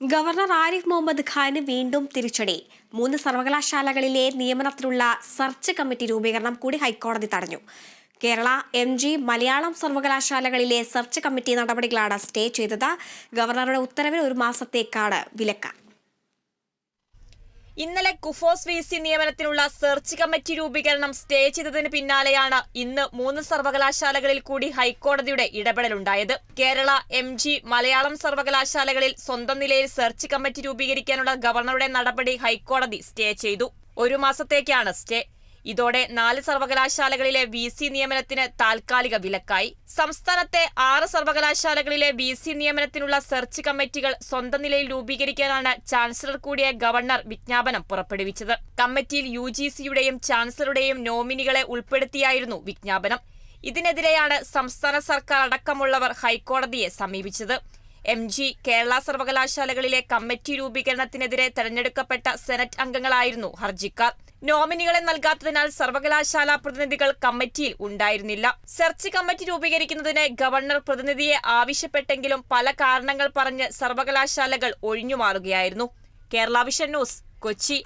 Governor Arif Muhammad Khan വീണ്ടും തിരിച്ചടി. മൂന്ന് സർവകലാശാലകളിലെ നിയമനത്തിനുള്ള സെർച്ച് കമ്മിറ്റി രൂപീകരണം കൂടി ഹൈക്കോടതി തടഞ്ഞു. കേരള എം ജി മലയാളം സർവകലാശാലകളിലെ സെർച്ച് കമ്മിറ്റി നടപടികളാണ് സ്റ്റേ ചെയ്തത്. ഗവർണറുടെ ഉത്തരവിൽ ഒരു മാസത്തേക്കാണ് വിലക്ക്. ഇന്നലെ കുഫോസ് വി സി നിയമനത്തിനുള്ള സെർച്ച് കമ്മിറ്റി രൂപീകരണം സ്റ്റേ ചെയ്തതിന് പിന്നാലെയാണ് ഇന്ന് മൂന്ന് സർവകലാശാലകളിൽ കൂടി ഹൈക്കോടതിയുടെ ഇടപെടലുണ്ടായത്. കേരള എം ജി മലയാളം സർവകലാശാലകളിൽ സ്വന്തം നിലയിൽ സെർച്ച് കമ്മിറ്റി രൂപീകരിക്കാനുള്ള ഗവർണറുടെ നടപടി ഹൈക്കോടതി സ്റ്റേ ചെയ്തു. ഒരു മാസത്തേക്കാണ് സ്റ്റേ. ഇതോടെ നാല് സർവകലാശാലകളിലെ വി സി നിയമനത്തിന് താൽക്കാലിക വിലക്കായി. സംസ്ഥാനത്തെ ആറ് സർവകലാശാലകളിലെ വി സി നിയമനത്തിനുള്ള സെർച്ച് കമ്മിറ്റികൾ സ്വന്തം നിലയിൽ രൂപീകരിക്കാനാണ് ചാൻസലർ കൂടിയ ഗവർണർ വിജ്ഞാപനം പുറപ്പെടുവിച്ചത്. കമ്മിറ്റിയിൽ യു ജി സിയുടെയും ചാൻസലറുടെയും നോമിനികളെ ഉൾപ്പെടുത്തിയായിരുന്നു വിജ്ഞാപനം. ഇതിനെതിരെയാണ് സംസ്ഥാന സർക്കാർ അടക്കമുള്ളവർ ഹൈക്കോടതിയെ സമീപിച്ചത്. എം ജി കേരള സർവകലാശാലകളിലെ കമ്മിറ്റി രൂപീകരണത്തിനെതിരെ തെരഞ്ഞെടുക്കപ്പെട്ട സെനറ്റ് അംഗങ്ങളായിരുന്നു ഹർജിക്കാർ. നോമിനികളെ നൽകാത്തതിനാൽ സർവകലാശാല പ്രതിനിധികൾ കമ്മിറ്റിയിൽ ഉണ്ടായിരുന്നില്ല. സെർച്ച് കമ്മിറ്റി രൂപീകരിക്കുന്നതിന് ഗവർണർ പ്രതിനിധിയെ ആവശ്യപ്പെട്ടെങ്കിലും പല കാരണങ്ങൾ പറഞ്ഞ് സർവകലാശാലകൾ ഒഴിഞ്ഞുമാറുകയായിരുന്നു കേരള വിഷൻ ന്യൂസ് കൊച്ചി.